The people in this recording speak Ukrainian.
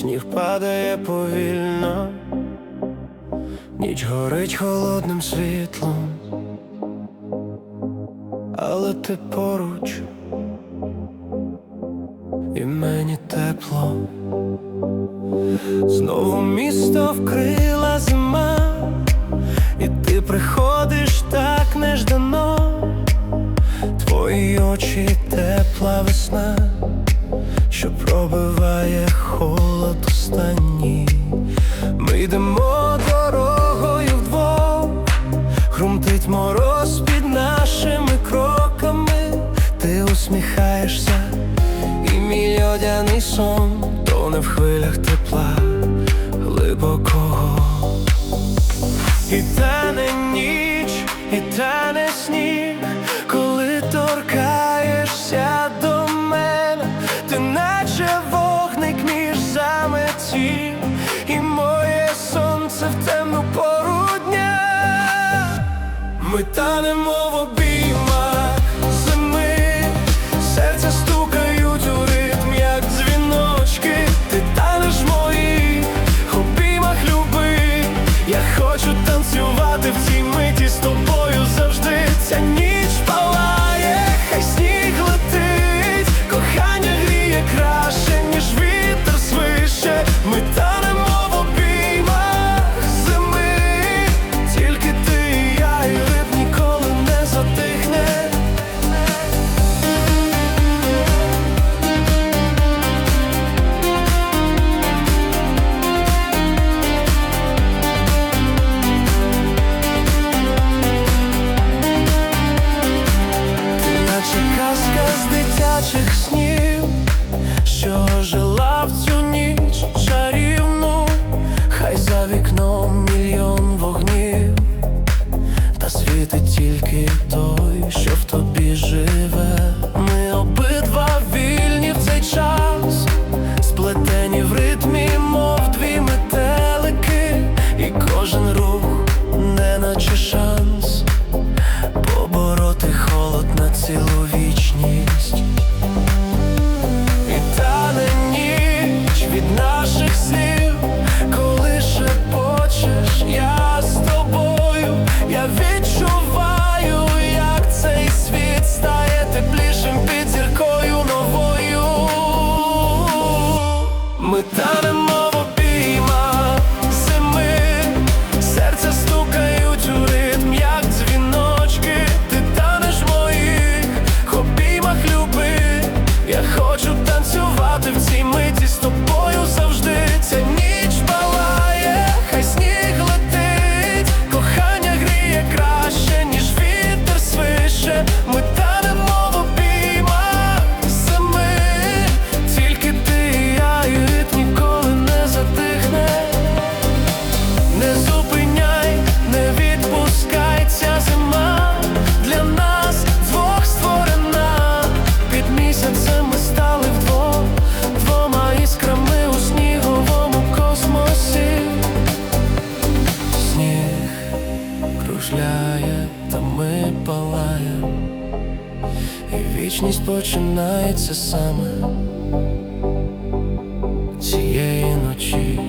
Сніг падає повільно, ніч горить холодним світлом, але ти поруч, і мені тепло, знову місто вкрила зима, і ти приходиш так неждано, твої очі тепла весна, що пробиває холод останні, ми йдемо дорогою вдвох, хрумтить мороз під нашими кроками, ти усміхаєшся, і мій одяний сон, тоне в хвилях тепла. Глибоко. ми танемо в зими, серця стукають у ритм, як дзвіночки, ти танеш мої, обіймах люби, я хочу танцювати в цій миті з тобою. тільки то. відчуваю. Вічність починається саме цієї ночі.